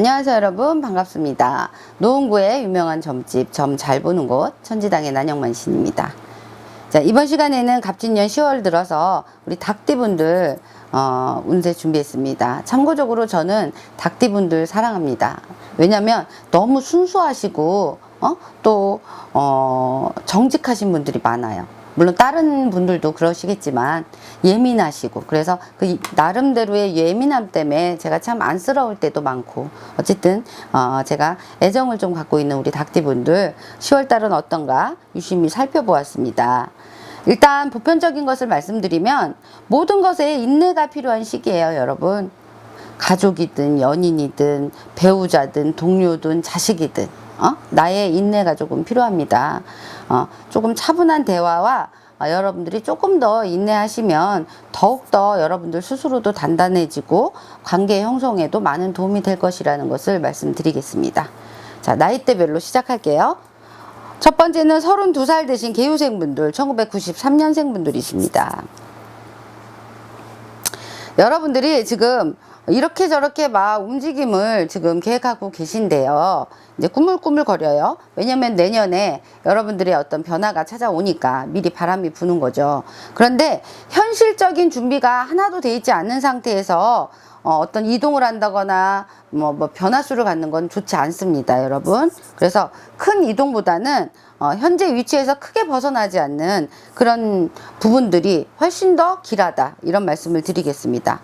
안녕하세요 여러분 반갑습니다. 노원구의 유명한 점집 점 잘 보는 곳 천지당의 난영만 신입니다. 자 이번 시간에는 갑진년 10월 들어서 우리 닭띠분들 어, 운세 준비했습니다. 참고적으로 저는 닭띠분들 사랑합니다. 왜냐면 너무 순수하시고 어? 또 어, 정직하신 분들이 많아요. 물론 다른 분들도 그러시겠지만 예민하시고 그래서 그 이- 나름대로의 예민함 때문에 제가 참 안쓰러울 때도 많고 어쨌든 어 제가 애정을 좀 갖고 있는 우리 닭띠분들 10월 달은 어떤가 유심히 살펴보았습니다. 일단 보편적인 것을 말씀드리면 모든 것에 인내가 필요한 시기예요, 여러분. 가족이든 연인이든 배우자든 동료든 자식이든 어? 나의 인내가 조금 필요합니다. 어, 조금 차분한 대화와 어, 여러분들이 조금 더 인내하시면 더욱더 여러분들 스스로도 단단해지고 관계 형성에도 많은 도움이 될 것이라는 것을 말씀드리겠습니다. 자, 나이대별로 시작할게요. 첫 번째는 32살 되신 개유생 분들, 1993년생 분들이십니다. 여러분들이 지금 이렇게 저렇게 막 움직임을 지금 계획하고 계신데요. 이제 꾸물꾸물 거려요. 왜냐면 내년에 여러분들의 어떤 변화가 찾아오니까 미리 바람이 부는 거죠. 그런데 현실적인 준비가 하나도 돼 있지 않는 상태에서 어, 어떤 이동을 한다거나 뭐, 뭐 변화수를 갖는 건 좋지 않습니다, 여러분. 그래서 큰 이동보다는 어, 현재 위치에서 크게 벗어나지 않는 그런 부분들이 훨씬 더 길하다 이런 말씀을 드리겠습니다.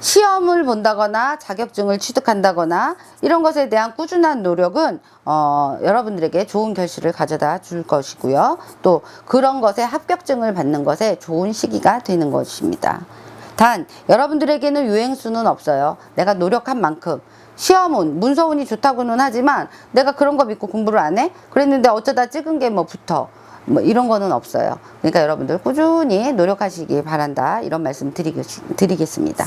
시험을 본다거나 자격증을 취득한다거나 이런 것에 대한 꾸준한 노력은 어, 여러분들에게 좋은 결실을 가져다 줄 것이고요. 또 그런 것에 합격증을 받는 것에 좋은 시기가 되는 것입니다. 단 여러분들에게는 유행수는 없어요. 내가 노력한 만큼 시험은 문서운이 좋다고는 하지만 내가 그런 거 믿고 공부를 안 해? 그랬는데 어쩌다 찍은 게 뭐 붙어. 뭐 이런 거는 없어요. 그러니까 여러분들 꾸준히 노력하시기 바란다. 이런 말씀 드리겠, 드리겠습니다.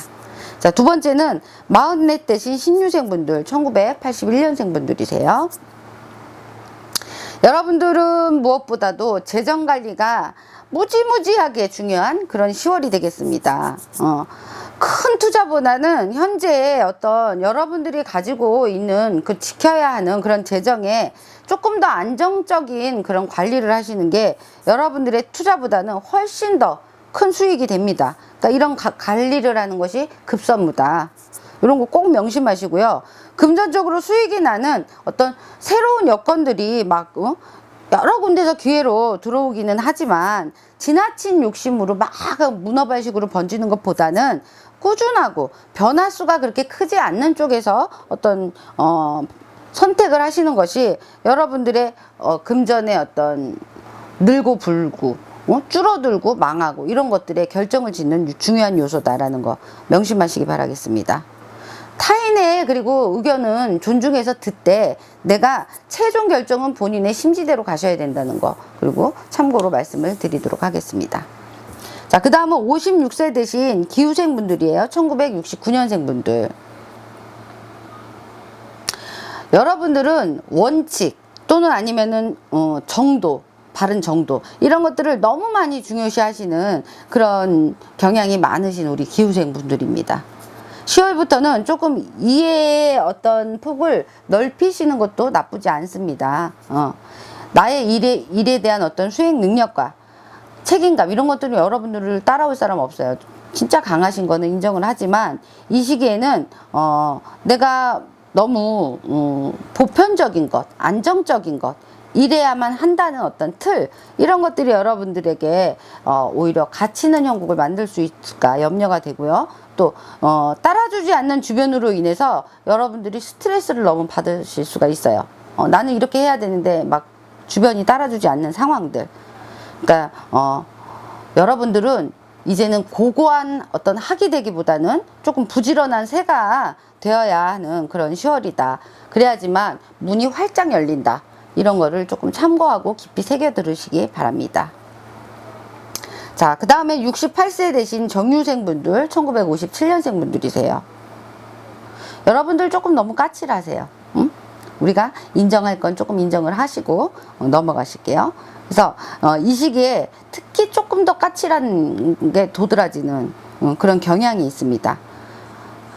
자, 두 번째는 44 대신 신유생분들, 1981년생분들이세요. 여러분들은 무엇보다도 재정 관리가 무지무지하게 중요한 그런 10월이 되겠습니다. 어, 큰 투자보다는 현재 어떤 여러분들이 가지고 있는 그 지켜야 하는 그런 재정에 조금 더 안정적인 그런 관리를 하시는 게 여러분들의 투자보다는 훨씬 더 큰 수익이 됩니다. 그러니까 이런 가- 관리를 하는 것이 급선무다. 이런 거 꼭 명심하시고요. 금전적으로 수익이 나는 어떤 새로운 여건들이 막 어? 여러 군데서 기회로 들어오기는 하지만 지나친 욕심으로 막 문어발식으로 번지는 것보다는 꾸준하고 변화수가 그렇게 크지 않는 쪽에서 어떤 어, 선택을 하시는 것이 여러분들의 어, 금전의 어떤 늘고 불고 어? 줄어들고 망하고 이런 것들의 결정을 짓는 유- 중요한 요소다라는 거 명심하시기 바라겠습니다. 타인의 그리고 의견은 존중해서 듣되 내가 최종 결정은 본인의 심지대로 가셔야 된다는 거 그리고 참고로 말씀을 드리도록 하겠습니다. 자, 그 다음은 56세 되신 기후생 분들이에요. 1969년생 분들. 여러분들은 원칙 또는 아니면은 어, 정도 바른 정도 이런 것들을 너무 많이 중요시 하시는 그런 경향이 많으신 우리 기후생 분들입니다. 10월부터는 조금 이해의 어떤 폭을 넓히시는 것도 나쁘지 않습니다. 어. 나의 일에, 일에 대한 어떤 수행 능력과 책임감 이런 것들은 여러분들을 따라올 사람 없어요. 진짜 강하신 거는 인정을 하지만 이 시기에는 어 내가 너무 음, 보편적인 것, 안정적인 것 이래야만 한다는 어떤 틀 이런 것들이 여러분들에게 어, 오히려 갇히는 형국을 만들 수 있을까 염려가 되고요. 또 어, 따라주지 않는 주변으로 인해서 여러분들이 스트레스를 너무 받으실 수가 있어요. 어, 나는 이렇게 해야 되는데 막 주변이 따라주지 않는 상황들. 그러니까 어 여러분들은 이제는 고고한 어떤 학이 되기보다는 조금 부지런한 새가 되어야 하는 그런 10월이다. 그래야지만 문이 활짝 열린다. 이런 거를 조금 참고하고 깊이 새겨 들으시기 바랍니다. 자, 그 다음에 68세 되신 정유생 분들, 1957년생 분들이세요. 여러분들 조금 너무 까칠하세요. 응? 우리가 인정할 건 조금 인정을 하시고 어, 넘어가실게요. 그래서 어, 이 시기에 특히 조금 더 까칠한 게 도드라지는 어, 그런 경향이 있습니다.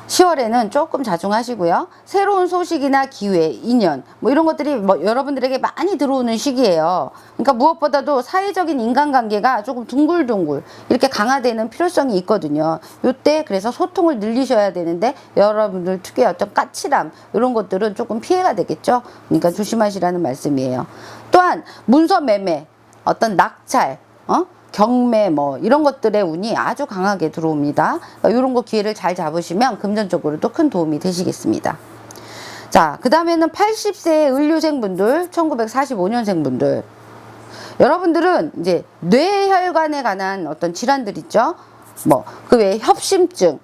10월에는 조금 자중하시고요. 새로운 소식이나 기회, 인연, 뭐 이런 것들이 뭐 여러분들에게 많이 들어오는 시기예요. 그러니까 무엇보다도 사회적인 인간관계가 조금 둥글둥글 이렇게 강화되는 필요성이 있거든요. 요때 그래서 소통을 늘리셔야 되는데 여러분들 특유의 어떤 까칠함 이런 것들은 조금 피해가 되겠죠. 그러니까 조심하시라는 말씀이에요. 또한 문서 매매, 어떤 낙찰, 어? 경매 뭐 이런 것들의 운이 아주 강하게 들어옵니다. 이런 거 기회를 잘 잡으시면 금전적으로도 큰 도움이 되시겠습니다. 자, 그 다음에는 80세 의료생분들, 1945년생 분들. 여러분들은 이제 뇌혈관에 관한 어떤 질환들 있죠? 뭐, 그 외에 협심증,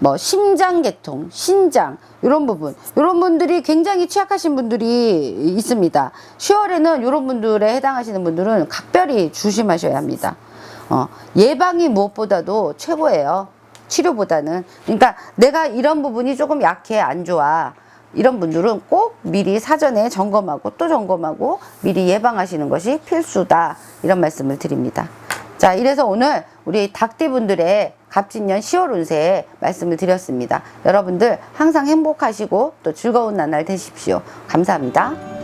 뭐, 심장계통, 신장, 이런 부분. 이런 분들이 굉장히 취약하신 분들이 있습니다. 10월에는 이런 분들에 해당하시는 분들은 각별히 조심하셔야 합니다. 어, 예방이 무엇보다도 최고예요. 치료보다는. 그러니까 내가 이런 부분이 조금 약해, 안 좋아. 이런 분들은 꼭 미리 사전에 점검하고 또 점검하고 미리 예방하시는 것이 필수다. 이런 말씀을 드립니다. 자, 이래서 오늘 우리 닭띠분들의 갑진년 10월 운세 말씀을 드렸습니다. 여러분들 항상 행복하시고 또 즐거운 나날 되십시오. 감사합니다.